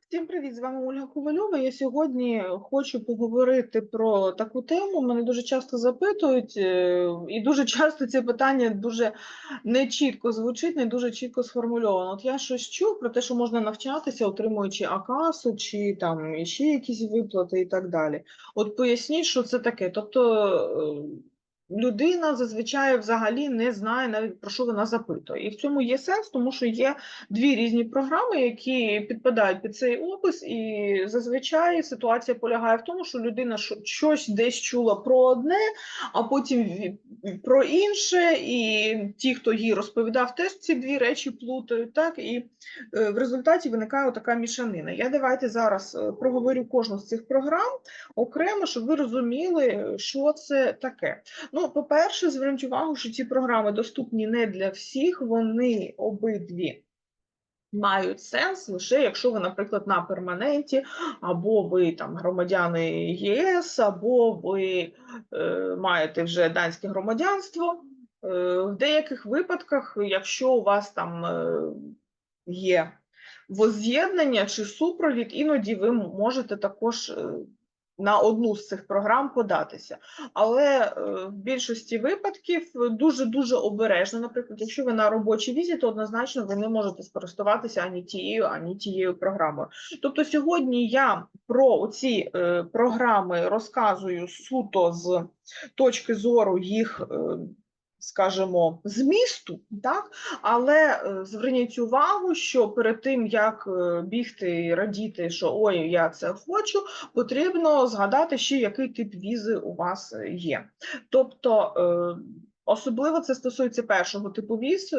Всім привіт! З вами Ольга Ковальова. Я сьогодні хочу поговорити про таку тему. Мене дуже часто запитують, е, і дуже часто це питання дуже нечітко звучить, не дуже чітко сформульовано. От я щось чув про те, що можна навчатися, отримуючи АКАСу чи там ще якісь виплати і так далі. От поясніть, що це таке. Тобто. Людина зазвичай взагалі не знає навіть про що вона запитує. І в цьому є сенс, тому що є дві різні програми, які підпадають під цей опис, і зазвичай ситуація полягає в тому, що людина що- щось десь чула про одне, а потім про інше, і ті, хто їй розповідав, теж ці дві речі плутають. Так і е, в результаті виникає така мішанина. Я давайте зараз е, проговорю кожну з цих програм окремо, щоб ви розуміли, що це таке. Ну, по-перше, зверніть увагу, що ці програми доступні не для всіх, вони обидві мають сенс лише якщо ви, наприклад, на перманенті, або ви там громадяни ЄС, або ви е, маєте вже данське громадянство. Е, в деяких випадках, якщо у вас там е, є возз'єднання чи супровід, іноді ви можете також е, на одну з цих програм податися. Але е, в більшості випадків дуже дуже обережно. Наприклад, якщо ви на робочій візі, то однозначно ви не можете скористуватися ані тією, ані тією програмою. Тобто, сьогодні я про ці е, програми розказую суто з точки зору їх. Скажімо, змісту, так але е, зверніть увагу, що перед тим як е, бігти і радіти, що ой, я це хочу, потрібно згадати ще, який тип візи у вас є. Тобто, е, особливо це стосується першого типу віз,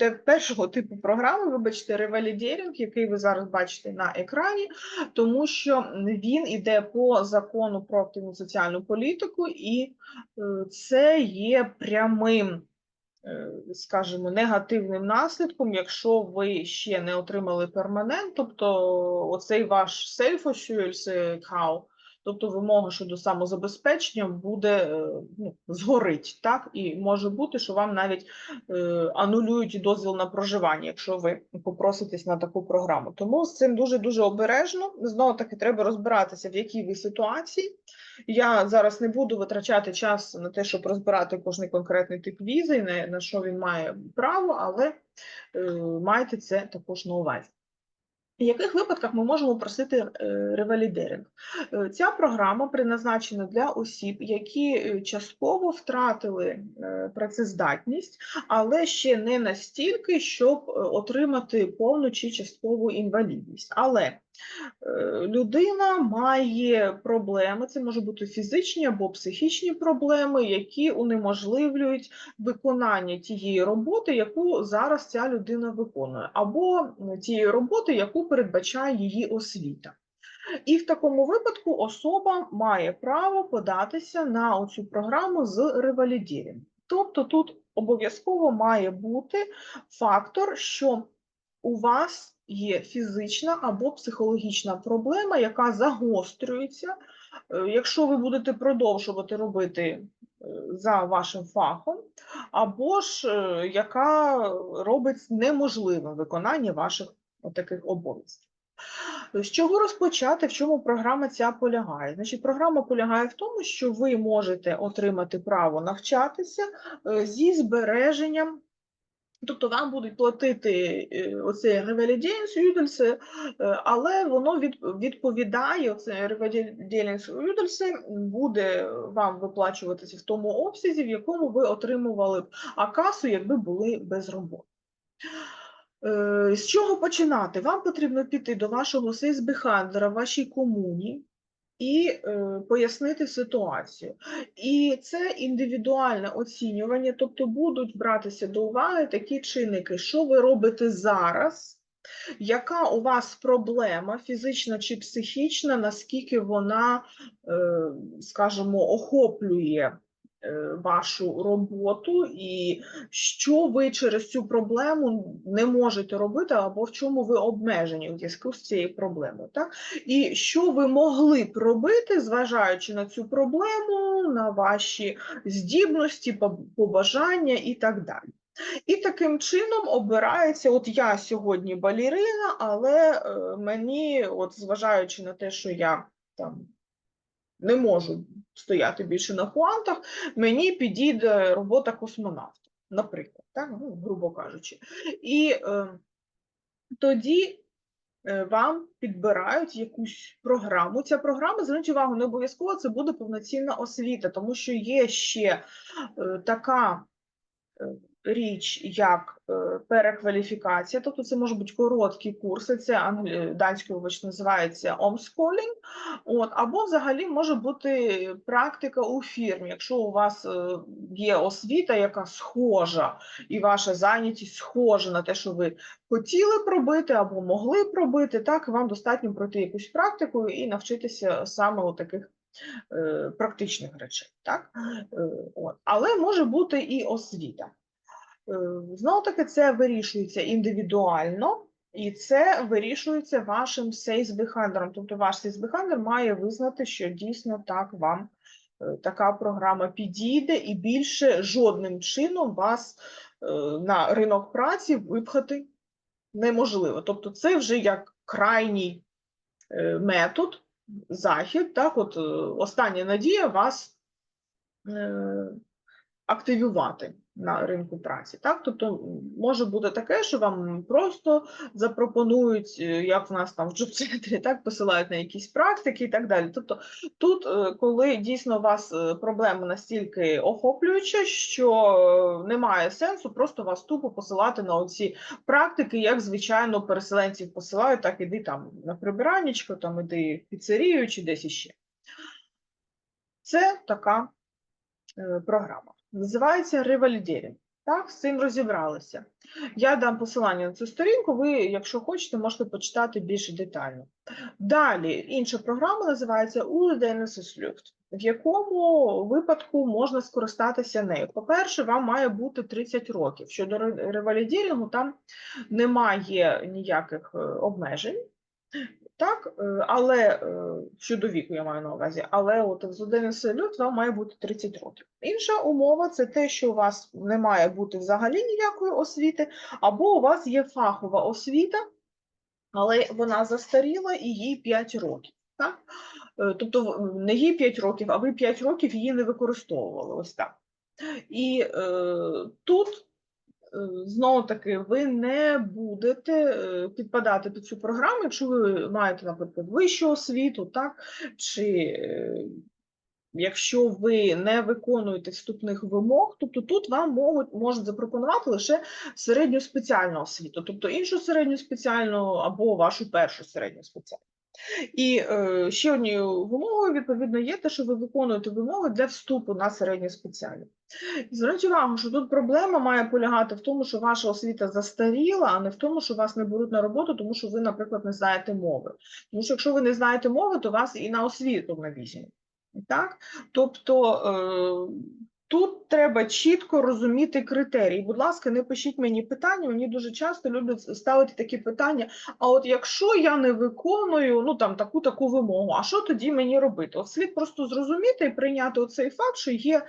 е, першого типу програми, вибачте, ревалідерінг, який ви зараз бачите на екрані, тому що він іде по закону про активну соціальну політику, і е, це є прямим е, скажімо, негативним наслідком, якщо ви ще не отримали перманент, тобто оцей ваш self-assurance тобто вимога щодо самозабезпечення буде е, ну, згорить, так? І може бути, що вам навіть е, анулюють дозвіл на проживання, якщо ви попроситесь на таку програму. Тому з цим дуже-дуже обережно. Знову таки треба розбиратися, в якій ви ситуації. Я зараз не буду витрачати час на те, щоб розбирати кожний конкретний тип візи, на, на що він має право, але е, майте це також на увазі. В яких випадках ми можемо просити е, ревалідеринг? Е, Ця програма призначена для осіб, які е, частково втратили працездатність, але ще не настільки, щоб отримати повну чи часткову інвалідність. Але людина має проблеми, це можуть бути фізичні або психічні проблеми, які унеможливлюють виконання тієї роботи, яку зараз ця людина виконує, або тієї роботи, яку передбачає її освіта. І в такому випадку особа має право податися на цю програму з ревалідірінг. Тобто тут обов'язково має бути фактор, що у вас є фізична або психологічна проблема, яка загострюється. Е, Якщо ви будете продовжувати робити е, за вашим фахом, або ж е, яка робить неможливим виконання ваших таких обов'язків. З чого розпочати, в чому програма ця полягає? Значить, програма полягає в тому, що ви можете отримати право навчатися зі збереженням. Тобто вам будуть платити е, оце ревалідєнс але воно від, відповідає, оце ревалідєнс буде вам виплачуватися в тому обсязі, в якому ви отримували б АКАСу, якби були без роботи. Е, З чого починати? Вам потрібно піти до вашого сейсбехандлера в вашій комуні і е, пояснити ситуацію. І це індивідуальне оцінювання, тобто будуть братися до уваги такі чинники, що ви робите зараз, яка у вас проблема фізична чи психічна, наскільки вона, е, скажімо, охоплює вашу роботу, і що ви через цю проблему не можете робити, або в чому ви обмежені у зв'язку з цією проблемою. Так? І що ви могли б робити, зважаючи на цю проблему, на ваші здібності, побажання і так далі. І таким чином обирається, от я сьогодні балерина, але е, мені, от зважаючи на те, що я там не можу стояти більше на пуантах, мені підійде робота космонавта, наприклад, так, ну, грубо кажучи. І е, тоді е, вам підбирають якусь програму. Ця програма, зверніть увагу, не обов'язково це буде повноцінна освіта, тому що є ще е, така е, річ, як е, перекваліфікація, тобто це можуть бути короткі курси, це англі... данською вибач, називається omschooling, от, або взагалі може бути практика у фірмі, якщо у вас е, є освіта, яка схожа, і ваша зайнятість схожа на те, що ви хотіли пробити або могли пробити, так вам достатньо пройти якусь практику і навчитися саме у таких е, практичних речей. Так? Е, от. Але може бути і освіта. Знову таки, це вирішується індивідуально, і це вирішується вашим сейсбехандером. Тобто ваш сейсбехандер має визнати, що дійсно так вам е, така програма підійде, і більше жодним чином вас е, на ринок праці випхати неможливо. Тобто, це вже як крайній е, метод, захід. Так, от остання надія вас активувати на ринку праці. Так? Тобто може бути таке, що вам просто запропонують, е, як в нас там в джоб-центрі, так, посилають на якісь практики і так далі. Тобто тут, е, коли дійсно у вас е, проблема настільки охоплююча, що немає сенсу просто вас тупо посилати на оці практики, як звичайно переселенців посилають, так іди там на прибираннячко, там іди в піцерію чи десь іще. Це така програма. Називається ревалідерінг. Так, з цим розібралися. Я дам посилання на цю сторінку, ви, якщо хочете, можете почитати більш детально. Далі інша програма називається Luft, в якому випадку можна скористатися нею. По-перше, вам має бути 30 років. Щодо ревалідерінгу, там немає ніяких е, обмежень. Так, е, але е, щодо віку я маю на увазі, але от з 11 лютого має бути 30 років. Інша умова це те, що у вас не має бути взагалі ніякої освіти, або у вас є фахова освіта, але вона застаріла і їй 5 років. Так? Е, тобто не їй 5 років, а ви 5 років її не використовували. Ось так. І е, тут знову таки, ви не будете е, підпадати під цю програму, якщо ви маєте, наприклад, вищу освіту, так, чи е, якщо ви не виконуєте вступних вимог, тобто тут вам можуть, можуть запропонувати лише середню спеціальну освіту, тобто іншу середню спеціальну або вашу першу середню спеціальну. І е, ще однією вимогою, відповідно, є те, що ви виконуєте вимоги для вступу на середню спеціальну. Зверніть увагу, що тут проблема має полягати в тому, що ваша освіта застаріла, а не в тому, що вас не беруть на роботу, тому що ви, наприклад, не знаєте мови. Тому що якщо ви не знаєте мови, то вас і на освіту не візьмуть. Так? Тобто е, Тут треба чітко розуміти критерії. Будь ласка, не пишіть мені питання. Мені дуже часто люблять ставити такі питання. А от якщо я не виконую ну там таку таку вимогу, а що тоді мені робити? От слід просто зрозуміти і прийняти оцей факт, що є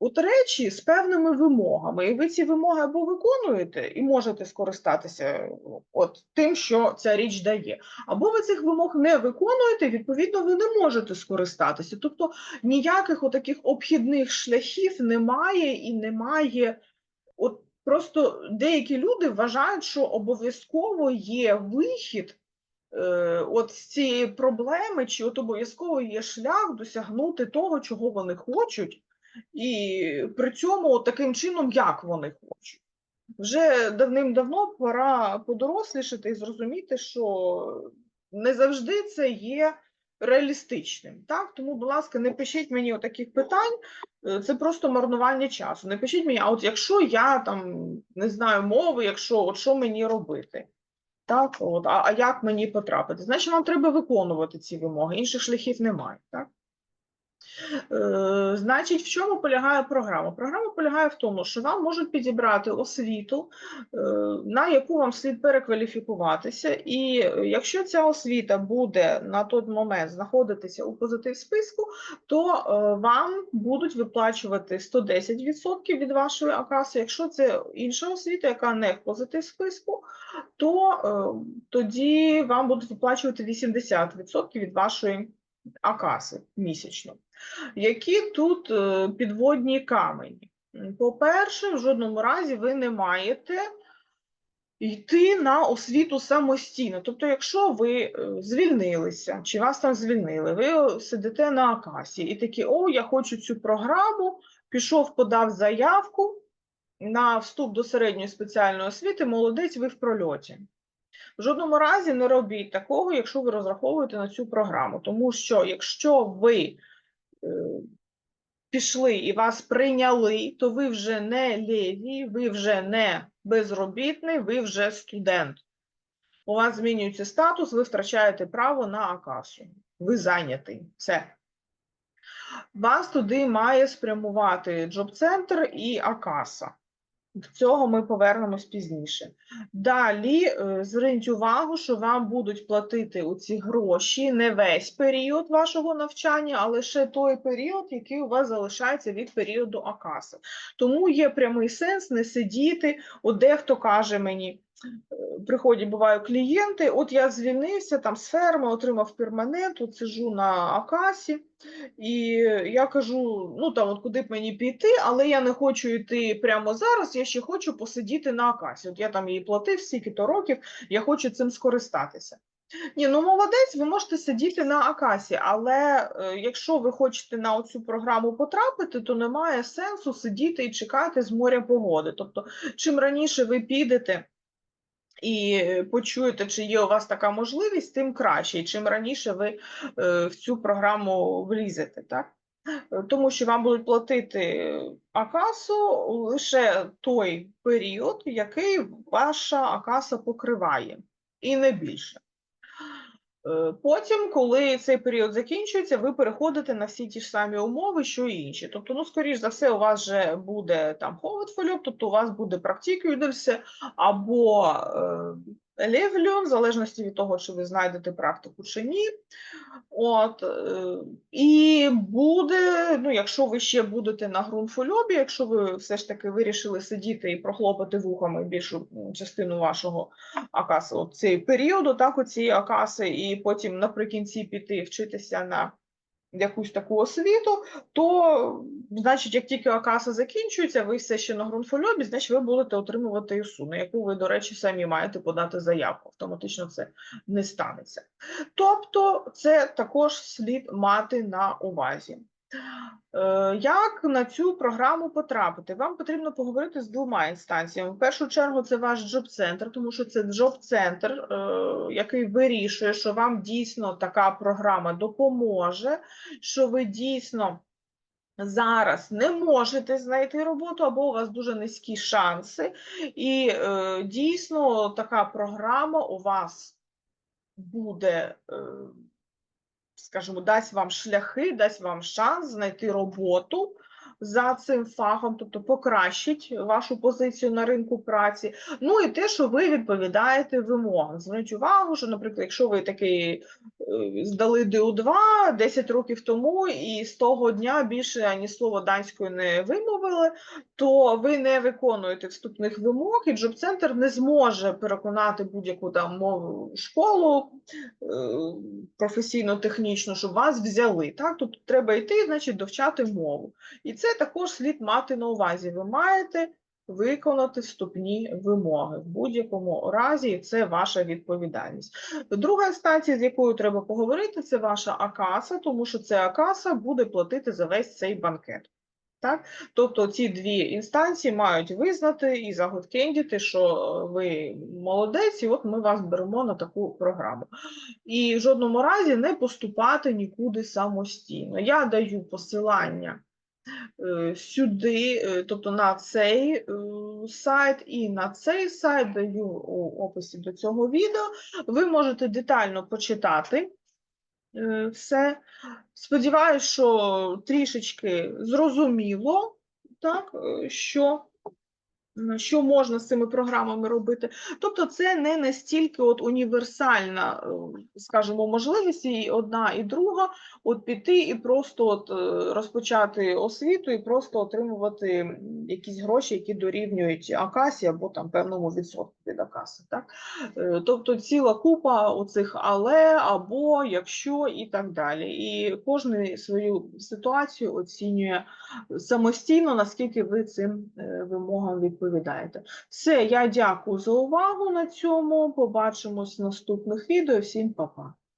От речі з певними вимогами, і ви ці вимоги або виконуєте і можете скористатися от тим, що ця річ дає, або ви цих вимог не виконуєте, відповідно, ви не можете скористатися. Тобто ніяких отаких обхідних шляхів немає і немає. От Просто деякі люди вважають, що обов'язково є вихід е, от з цієї проблеми, чи от обов'язково є шлях досягнути того, чого вони хочуть. І при цьому таким чином, як вони хочуть. Вже давним-давно пора подорослішати і зрозуміти, що не завжди це є реалістичним. Так? Тому, будь ласка, не пишіть мені таких питань, е, це просто марнування часу. Не пишіть мені, а от якщо я там не знаю мови, якщо от що мені робити? Так, от, а, а як мені потрапити? Значить, вам треба виконувати ці вимоги, інших шляхів немає. Так? Е, Значить, в чому полягає програма? Програма полягає в тому, що вам можуть підібрати освіту, е, на яку вам слід перекваліфікуватися, і якщо ця освіта буде на той момент знаходитися у позитив списку, то е, вам будуть виплачувати 110% від вашої акаси. Якщо це інша освіта, яка не в позитив списку, то тоді вам будуть виплачувати 80% від вашої акаси місячно. Які тут е, підводні камені? По-перше, в жодному разі ви не маєте йти на освіту самостійно. Тобто, якщо ви е, звільнилися, чи вас там звільнили, ви сидите на акасі і такі, о, я хочу цю програму, пішов, подав заявку на вступ до середньої спеціальної освіти, молодець, ви в прольоті. В жодному разі не робіть такого, якщо ви розраховуєте на цю програму. Тому що якщо ви е, пішли і вас прийняли, то ви вже не левій, ви вже не безробітний, ви вже студент. У вас змінюється статус, ви втрачаєте право на акасу. Ви зайнятий. Все. Вас туди має спрямувати джоб-центр і акаса. До цього ми повернемось пізніше. Далі е, зверніть увагу, що вам будуть платити оці гроші не весь період вашого навчання, а лише той період, який у вас залишається від періоду Акаси. Тому є прямий сенс не сидіти. От дехто каже мені, приходять, бувають клієнти, от я звільнився там з ферми, отримав перманент, от сижу на Акасі. І я кажу: ну там, от куди б мені піти, але я не хочу йти прямо зараз. Я ще хочу посидіти на акасі. От я там її платив стільки-то років, я хочу цим скористатися. Ні, ну молодець, ви можете сидіти на акасі, але е, якщо ви хочете на цю програму потрапити, то немає сенсу сидіти і чекати з моря погоди. Тобто, чим раніше ви підете. І почуєте, чи є у вас така можливість, тим краще. І чим раніше ви е, в цю програму влізете, так? Е, Тому що вам будуть платити акасу лише той період, який ваша акаса покриває, і не більше. Е, Потім, коли цей період закінчується, ви переходите на всі ті ж самі умови, що і інші. Тобто, ну, скоріш за все, у вас вже буде там ховетфольоп, тобто у вас буде практикюдельсе або левльон, в залежності від того, чи ви знайдете практику чи ні. От, е, і буде, ну, якщо ви ще будете на ґрунтфольобі, якщо ви все ж таки вирішили сидіти і прохлопати вухами більшу частину вашого акаси, от цей періоду, так, оцієї акаси, і потім наприкінці піти вчитися на якусь таку освіту, то, значить, як тільки акаса закінчується, ви все ще на ґрунтфольобі, значить, ви будете отримувати ІСУ, на яку ви, до речі, самі маєте подати заявку. Автоматично це не станеться. Тобто, це також слід мати на увазі. Е, Як на цю програму потрапити? Вам потрібно поговорити з двома інстанціями. В першу чергу, це ваш джоб-центр, тому що це джоб-центр, е, який вирішує, що вам дійсно така програма допоможе, що ви дійсно зараз не можете знайти роботу, або у вас дуже низькі шанси, і е, дійсно така програма у вас буде. Скажімо, дасть вам шляхи, дасть вам шанс знайти роботу за цим фахом, тобто покращить вашу позицію на ринку праці. Ну і те, що ви відповідаєте вимогам. Зверніть увагу, що, наприклад, якщо ви такий е, здали ДУ-2 10 років тому, і з того дня більше ані слова данською не вимовили, то ви не виконуєте вступних вимог, і джоб-центр не зможе переконати будь-яку там мову школу е, професійно-технічну, щоб вас взяли. Так? Тобто треба йти, значить, довчати мову. І це також слід мати на увазі. Ви маєте виконати вступні вимоги в будь-якому разі, це ваша відповідальність. Друга інстанція, з якою треба поговорити, це ваша акаса, тому що ця акаса буде платити за весь цей банкет. Так? Тобто ці дві інстанції мають визнати і загодкендіти, що ви молодець, і от ми вас беремо на таку програму. І в жодному разі не поступати нікуди самостійно. Я даю посилання е, сюди, е, тобто на цей е, сайт і на цей сайт даю у описі до цього відео. Ви можете детально почитати Е, Все. Сподіваюсь, що трішечки зрозуміло, так, е, що, що можна з цими програмами робити. Тобто, це не настільки от універсальна, е, скажімо, можливість і одна, і друга, от піти і просто от е, розпочати освіту і просто отримувати якісь гроші, які дорівнюють Акасі або там певному відсотку від Акаси. Так? Е, Тобто ціла купа оцих але, або, якщо і так далі. І кожен свою ситуацію оцінює самостійно, наскільки ви цим вимогам відповідаєте. Все, я дякую за увагу на цьому. Побачимось в наступних відео. Всім па-па.